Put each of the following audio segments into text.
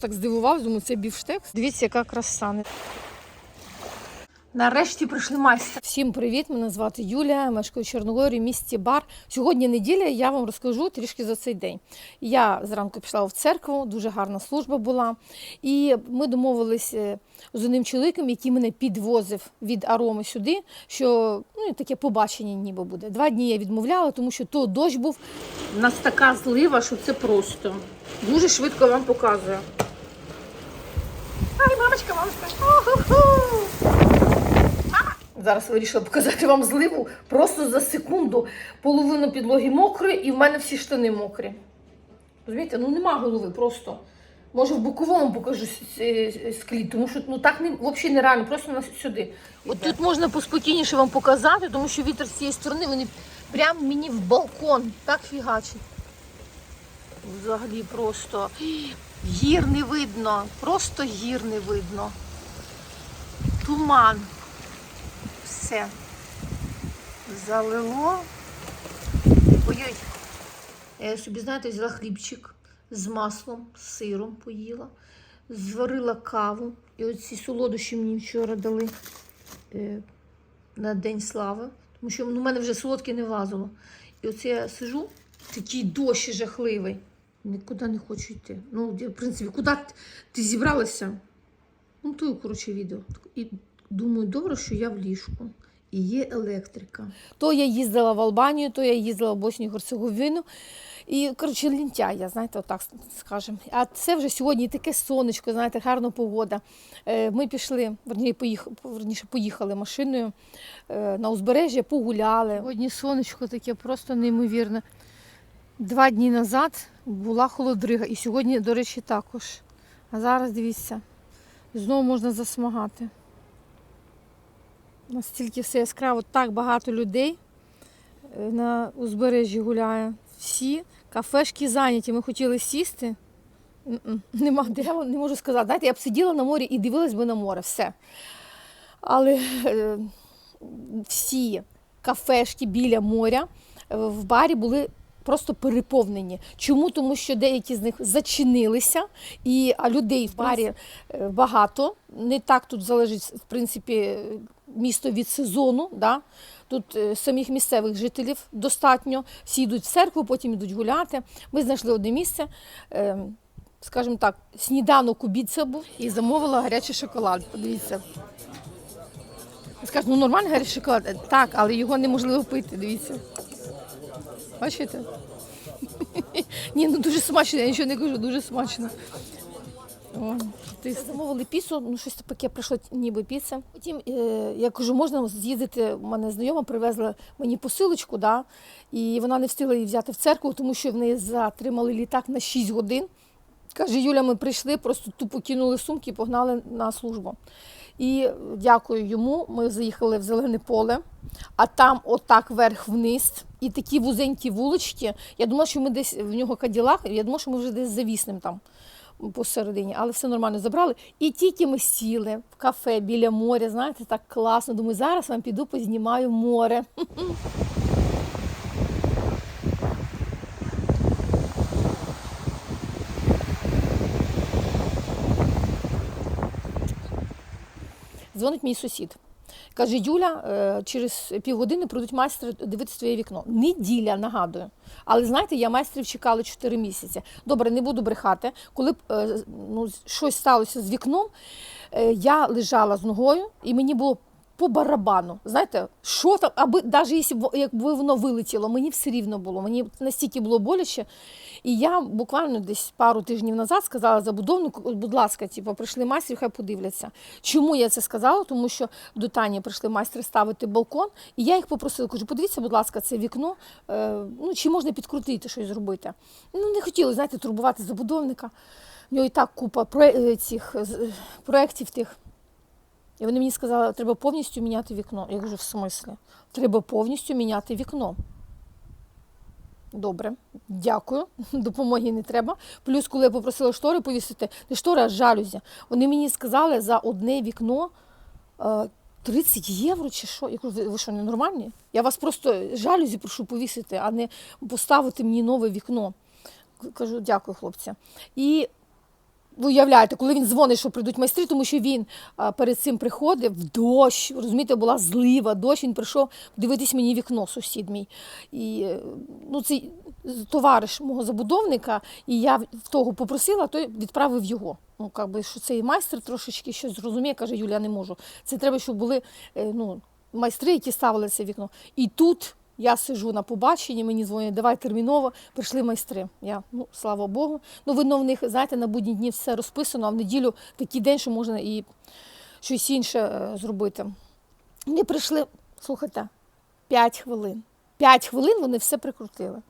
Так здивувалась, думаю, це бівштекс. Дивіться, яка краса. Нарешті прийшли майстер. Всім привіт! Мене звати Юлія, мешкаю в Чорногорі, місті Бар. Сьогодні неділя, я вам розкажу трішки за цей день. Я зранку пішла в церкву, дуже гарна служба була. І ми домовились е, з одним чоловіком, який мене підвозив від ароми сюди, що ну, таке побачення ніби буде. Два дні я відмовляла, тому що то дощ був. У нас така злива, що це просто. Дуже швидко вам показую. Мамочка, мамочка. Зараз вирішила показати вам зливу. Просто за секунду половину підлоги мокрої, і в мене всі штани мокрі. Розумієте, ну нема голови просто. Може, в боковому покажу с- с- склі, тому що ну так не взагалі нереально, просто на сюди. От тут можна поспокійніше вам показати, тому що вітер з цієї сторони вони прямо мені в балкон так фігачить. Взагалі просто гір не видно, просто гір не видно. Туман. Все. Залило. Ой-ой. Я собі, знаєте, взяла хлібчик з маслом, з сиром поїла, зварила каву. І оці солодощі мені вчора дали е, на День слави. Тому що ну, в мене вже солодке не влазило. І оце я сижу, такий дощ жахливий. Нікуди не хочу йти. Ну, в принципі, куди ти- ти зібралася? Ну, то, коротше, відео. І думаю, добре, що я в ліжку. І є електрика. То я їздила в Албанію, то я їздила в Боснію Герцеговину. І, коротше, лінтяя, знаєте, отак скажемо. А це вже сьогодні таке сонечко, знаєте, гарна погода. Е, Ми пішли, верні, поїх, верніше, поїхали машиною е, на узбережжя, погуляли. Сьогодні сонечко таке просто неймовірне. Два дні назад була холодрига, і сьогодні, до речі, також. А зараз дивіться, знову можна засмагати. Настільки все яскраво, так багато людей е, на узбережжі гуляє. Всі кафешки зайняті. Ми хотіли сісти. Нема де, я не можу сказати. Знаєте, я б сиділа на морі і дивилась би на море, все. Але е, всі кафешки біля моря е, в барі були просто переповнені. Чому? Тому що деякі з них зачинилися, і, а людей в барі е, багато. Не так тут залежить, в принципі, місто від сезону. Да? Тут е, самих місцевих жителів достатньо. Всі йдуть в церкву, потім йдуть гуляти. Ми знайшли одне місце. е, Скажімо так, сніданок обід це був і замовила гарячий шоколад. Подивіться. Скажуть, ну нормальний гарячий шоколад. Так, але його неможливо пити, дивіться. Бачите? Ні, ну дуже смачно, я нічого не кажу, дуже смачно. О, ти замовили піцу, ну щось таке прийшло, ніби піца. Потім е, я кажу, можна з'їздити. У мене знайома привезла мені посилочку, да, і вона не встигла її взяти в церкву, тому що в неї затримали літак на 6 годин. Каже, Юля, ми прийшли, просто тупо кинули сумки і погнали на службу. І дякую йому. Ми заїхали в зелене поле, а там отак вверх-вниз. І такі вузенькі вулички. Я думала, що ми десь в нього каділах, я думала, що ми вже десь завіснемо там посередині, але все нормально забрали. І тільки ми сіли в кафе біля моря, знаєте, так класно. Думаю, зараз вам піду познімаю море. Дзвонить мій сусід. Каже, Юля, е, через півгодини прийдуть майстри дивитися твоє вікно. Неділя, нагадую. Але знаєте, я майстрів чекала 4 місяці. Добре, не буду брехати. Коли е, ну, щось сталося з вікном, е, я лежала з ногою і мені було по барабану. Знаєте, що там, аби навіть якби воно вилетіло, мені все рівно було. Мені настільки було боляче. І я буквально десь пару тижнів назад сказала забудовнику, будь ласка, типу, прийшли майстри, хай подивляться. Чому я це сказала? Тому що до Тані прийшли майстри ставити балкон, і я їх попросила, кажу, подивіться, будь ласка, це вікно, е, ну чи можна підкрутити щось зробити. Ну не хотіли, знаєте, турбувати забудовника. У нього і так купа е, цих е, проєктів тих. І вони мені сказали, треба повністю міняти вікно. Я кажу, в смислі? Треба повністю міняти вікно. Добре, дякую. Допомоги не треба. Плюс, коли я попросила штори повісити, не штори, а жалюзі. Вони мені сказали за одне вікно е, 30 євро чи що. Я кажу, ви, що, ненормальні? Я вас просто жалюзі прошу повісити, а не поставити мені нове вікно. Кажу, дякую, хлопці. І ви уявляєте, коли він дзвонить, що прийдуть майстри, тому що він перед цим приходив в дощ, розумієте, була злива, дощ, він прийшов дивитись мені вікно, сусід мій. І е, ну, цей товариш мого забудовника, і я в того попросила, той відправив його. Ну, как би, що цей майстер трошечки щось зрозуміє, каже, Юля, не можу. Це треба, щоб були е, ну, майстри, які ставили це вікно. І тут я сижу на побаченні, мені дзвонять, давай терміново, прийшли майстри. Я, ну, слава Богу. Ну, видно, в них, знаєте, на будні дні все розписано, а в неділю такий день, що можна і щось інше е, зробити. Вони прийшли, слухайте, 5 хвилин. 5 хвилин вони все прикрутили.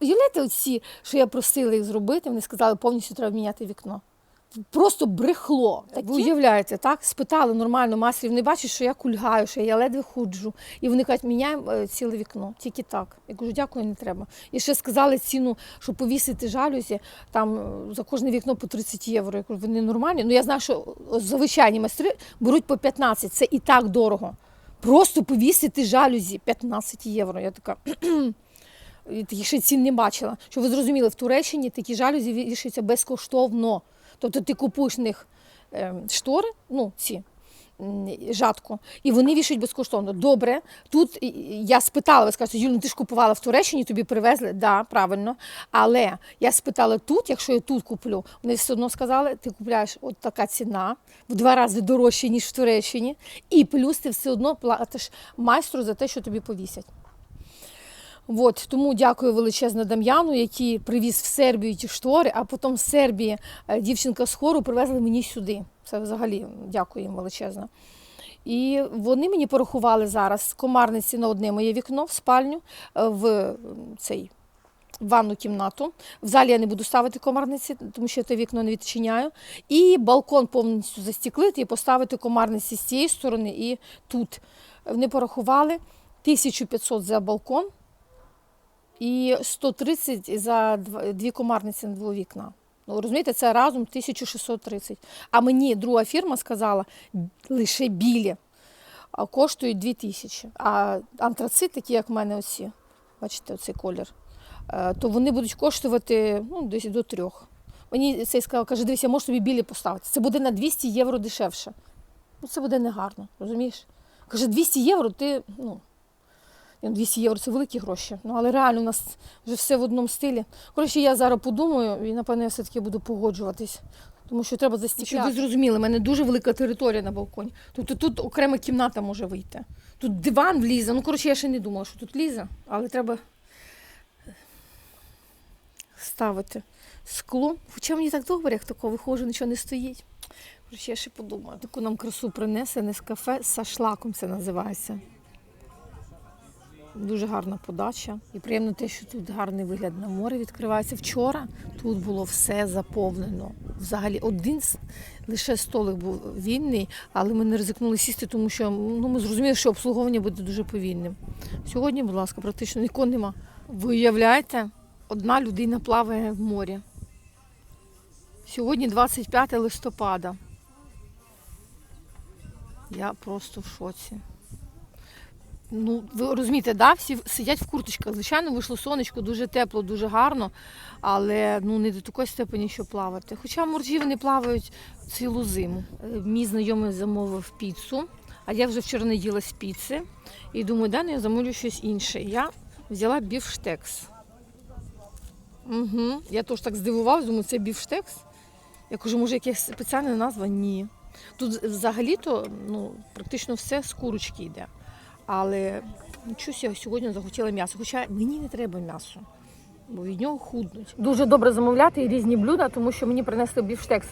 Уявляєте, оці, що я просила їх зробити, вони сказали, повністю треба міняти вікно. Просто брехло. Так ви уявляєте, так? Спитали нормально мастерів, не бачать, що я кульгаю, що я ледве худжу. І вони кажуть, міняємо е, ціле вікно, тільки так. Я кажу, дякую, не треба. І ще сказали ціну, що повісити жалюзі, там е, за кожне вікно по 30 євро. Я кажу, вони нормальні. Ну я знаю, що звичайні майстри беруть по 15, це і так дорого. Просто повісити жалюзі 15 євро. Я така. Таких ще цін не бачила. Щоб ви зрозуміли, в Туреччині такі жалюзі вішаються безкоштовно. Тобто ти купуєш в них е, штори, ну ці жатку, і вони вішають безкоштовно. Добре, тут я спитала, ви скажете, Юль, ну ти ж купувала в Туреччині, тобі привезли, да, правильно. Але я спитала тут, якщо я тут куплю, вони все одно сказали, ти купляєш от така ціна в два рази дорожче, ніж в Туреччині, і плюс ти все одно платиш майстру за те, що тобі повісять. От, тому дякую величезно Дам'яну, який привіз в Сербію ті штори, а потім з Сербії е, дівчинка з хору привезли мені сюди. Це взагалі дякую їм величезно. І вони мені порахували зараз комарниці на одне моє вікно в спальню, е, в цей ванну кімнату. В залі я не буду ставити комарниці, тому що я те вікно не відчиняю. І балкон повністю застіклити і поставити комарниці з цієї сторони і тут. Вони порахували 1500 за балкон і 130 за дві комарниці на два вікна. Ну, розумієте, це разом 1630. А мені друга фірма сказала, лише білі коштують 2000. А антрацит, такі, як в мене оці, бачите, оцей колір, е, то вони будуть коштувати ну, десь до трьох. Мені цей сказав, каже, дивися, можеш собі білі поставити. Це буде на 200 євро дешевше. Ну, це буде негарно, розумієш? Каже, 200 євро, ти, ну, 200 євро це великі гроші. Ну, але реально у нас вже все в одному стилі. Коротше, я зараз подумаю і, напевно, я все-таки буду погоджуватись. Тому що треба застіпляти. Щоб ви зрозуміли, в мене дуже велика територія на балконі. Тобто тут окрема кімната може вийти. Тут диван влізе. Ну, коротше, я ще не думала, що тут лізе, але треба ставити скло. Хоча мені так добре, як тако виходжу, нічого не стоїть. Коротше, я ще подумаю. Таку нам красу принесе не з кафе з шлаком це називається. Дуже гарна подача. І приємно те, що тут гарний вигляд на море відкривається. Вчора тут було все заповнено. Взагалі один лише столик був вільний, але ми не ризикнули сісти, тому що ну, ми зрозуміли, що обслуговування буде дуже повільним. Сьогодні, будь ласка, практично нікого нема. Ви уявляєте, одна людина плаває в морі. Сьогодні 25 листопада. Я просто в шоці. Ну, ви розумієте, да, всі сидять в курточках. Звичайно, вийшло сонечко, дуже тепло, дуже гарно, але ну не до такої степені, що плавати. Хоча моржі вони плавають цілу зиму. Е, Мій знайомий замовив піцу, а я вже вчора не їла з піци. І думаю, да, ну я замовлю щось інше. Я взяла біфштекс. Угу. Я теж так здивувалася, думаю, це біфштекс. Я кажу, може, якась спеціальна назва? Ні. Тут взагалі-то ну, практично все з курочки йде. Але чусь я сьогодні захотіла м'ясо. Хоча мені не треба м'ясо, бо від нього худнуть. Дуже добре замовляти різні блюда, тому що мені принесли бівштекс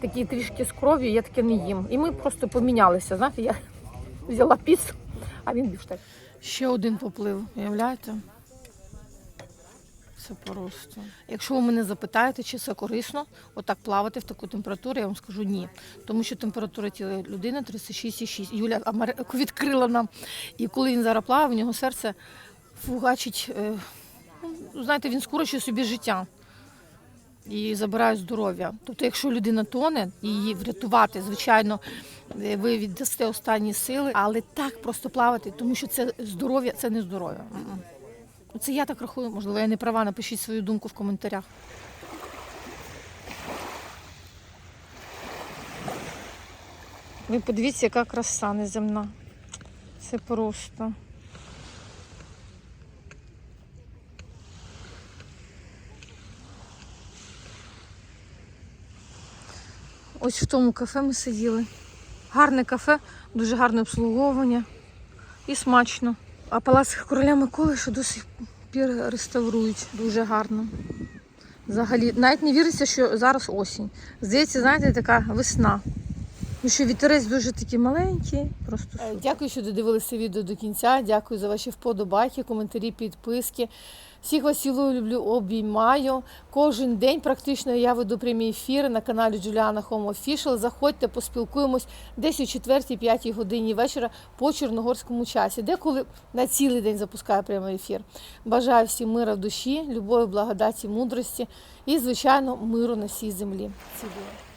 Такий трішки з кров'ю, я таке не їм. І ми просто помінялися. Знаєте, я взяла піс, а він бівштекс. Ще один поплив, уявляєте? Це просто. Якщо ви мене запитаєте, чи це корисно, отак плавати в таку температуру, я вам скажу ні. Тому що температура тіла людини 36,6. Юля відкрила нам. І коли він зараз плаває, в нього серце фугачить. е, ну, знаєте, він скорочує собі життя і забирає здоров'я. Тобто, якщо людина тоне, її врятувати, звичайно, ви віддасте останні сили, але так просто плавати, тому що це здоров'я, це не здоров'я. Це я так рахую, можливо, я не права, напишіть свою думку в коментарях. Ви подивіться, яка краса неземна. Це просто. Ось в тому кафе ми сиділи. Гарне кафе, дуже гарне обслуговування і смачно. А палац короля Миколи ще до сих пір реставрують дуже гарно. Взагалі, навіть не віриться, що зараз осінь. Здається, знаєте, така весна. Ну що вітерець дуже такий маленький, просто Е, Дякую, що додивилися відео до кінця. Дякую за ваші вподобайки, коментарі, підписки. Всіх вас цілую, люблю, обіймаю. Кожен день практично я веду прямі ефіри на каналі Juliana Home Official. Заходьте, поспілкуємось десь о 4-5 годині вечора по чорногорському часі, деколи на цілий день запускаю прямий ефір. Бажаю всім мира в душі, любові, благодаті, мудрості і, звичайно, миру на всій землі. Цілую.